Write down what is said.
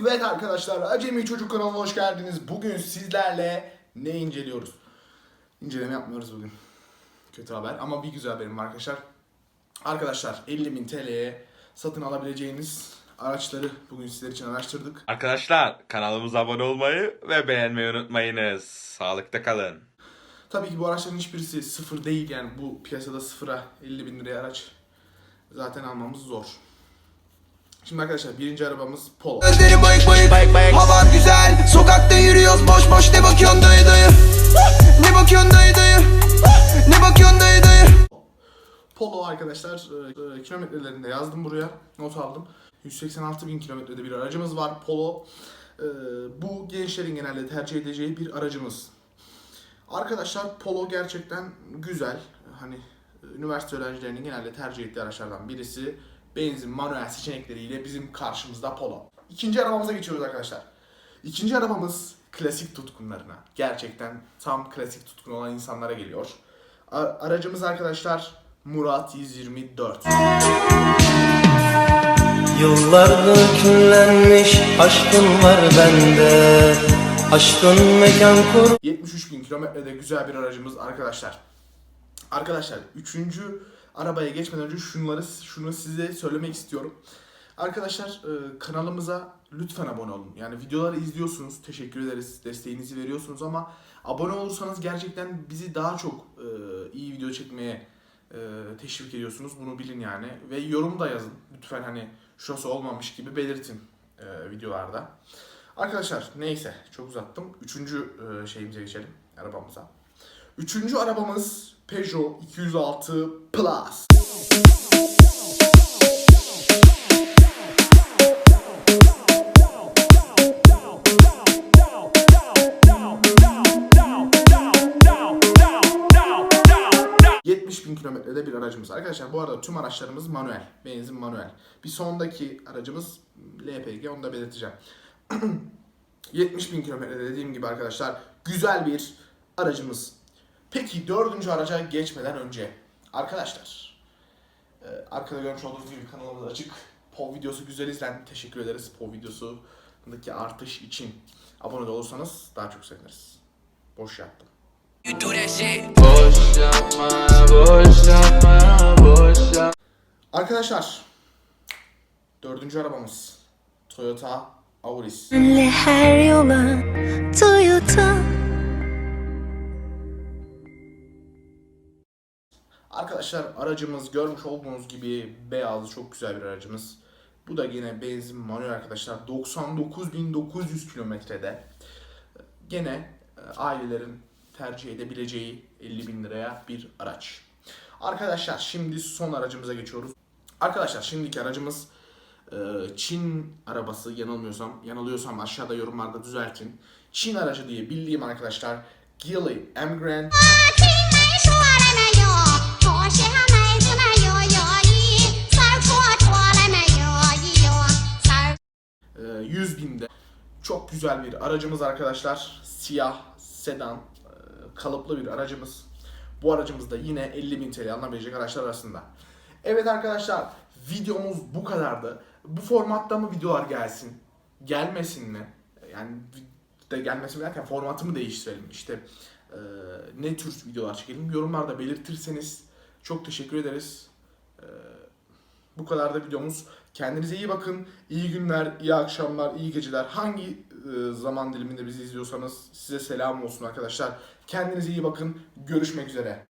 Evet arkadaşlar Acemi Çocuk kanalına hoş geldiniz. Bugün sizlerle ne inceliyoruz? İnceleme yapmıyoruz bugün. Kötü haber ama bir güzel haberim var arkadaşlar. Arkadaşlar 50.000 TL'ye satın alabileceğiniz araçları bugün sizler için araştırdık. Arkadaşlar kanalımıza abone olmayı ve beğenmeyi unutmayınız. Sağlıkta kalın. Tabii ki bu araçların hiçbirisi sıfır değil yani bu piyasada sıfıra 50 bin liraya araç zaten almamız zor. Şimdi arkadaşlar birinci arabamız Polo. Gözleri bayık bayık, Hava güzel Sokakta yürüyoruz boş boş Ne bakıyorsun dayı dayı Ne bakıyorsun dayı dayı Ne bakıyorsun dayı dayı Polo arkadaşlar e, e, kilometrelerinde yazdım buraya not aldım. 186 bin kilometrede bir aracımız var Polo. E, bu gençlerin genelde tercih edeceği bir aracımız. Arkadaşlar Polo gerçekten güzel. Hani üniversite öğrencilerinin genelde tercih ettiği araçlardan birisi. Benzin manuel seçenekleriyle bizim karşımızda Polo. İkinci arabamıza geçiyoruz arkadaşlar. İkinci arabamız klasik tutkunlarına. Gerçekten tam klasik tutkun olan insanlara geliyor. Aracımız arkadaşlar Murat 124. Yıllardır küllenmiş aşkın var bende Aşkın mekan kur 73 bin kilometrede güzel bir aracımız arkadaşlar. Arkadaşlar üçüncü arabaya geçmeden önce şunları şunu size söylemek istiyorum. Arkadaşlar e, kanalımıza lütfen abone olun. Yani videoları izliyorsunuz. Teşekkür ederiz. Desteğinizi veriyorsunuz ama abone olursanız gerçekten bizi daha çok e, iyi video çekmeye e, teşvik ediyorsunuz. Bunu bilin yani. Ve yorum da yazın. Lütfen hani şurası olmamış gibi belirtin videolarda. Arkadaşlar neyse çok uzattım. Üçüncü şeyimize geçelim. Arabamıza. Üçüncü arabamız Peugeot 206 Plus. ...70 bin kilometrede bir aracımız. Arkadaşlar bu arada tüm araçlarımız manuel. Benzin manuel. Bir sondaki aracımız LPG onu da belirteceğim. 70 bin kilometre dediğim gibi arkadaşlar güzel bir aracımız. Peki dördüncü araca geçmeden önce arkadaşlar e, arkada görmüş olduğunuz gibi kanalımız açık. POV videosu güzel izlendi. Teşekkür ederiz POV videosundaki artış için. Abone de olursanız daha çok seviniriz. Boş yaptım. Arkadaşlar dördüncü arabamız Toyota Auris. Her yola Toyota Arkadaşlar aracımız görmüş olduğunuz gibi beyaz çok güzel bir aracımız. Bu da yine benzin manuel arkadaşlar 99.900 kilometrede. Gene e, ailelerin tercih edebileceği 50 bin liraya bir araç. Arkadaşlar şimdi son aracımıza geçiyoruz. Arkadaşlar şimdiki aracımız e, Çin arabası yanılmıyorsam yanılıyorsam aşağıda yorumlarda düzeltin. Çin aracı diye bildiğim arkadaşlar Geely Emgrand 听100 binde çok güzel bir aracımız arkadaşlar. Siyah sedan e, kalıplı bir aracımız. Bu aracımız da yine 50 bin TL alınabilecek araçlar arasında. Evet arkadaşlar videomuz bu kadardı. Bu formatta mı videolar gelsin? Gelmesin mi? Yani de gelmesin derken formatımı değiştirelim. İşte e, ne tür videolar çekelim yorumlarda belirtirseniz çok teşekkür ederiz. Bu kadar da videomuz. Kendinize iyi bakın. İyi günler, iyi akşamlar, iyi geceler. Hangi e, zaman diliminde bizi izliyorsanız size selam olsun arkadaşlar. Kendinize iyi bakın. Görüşmek üzere.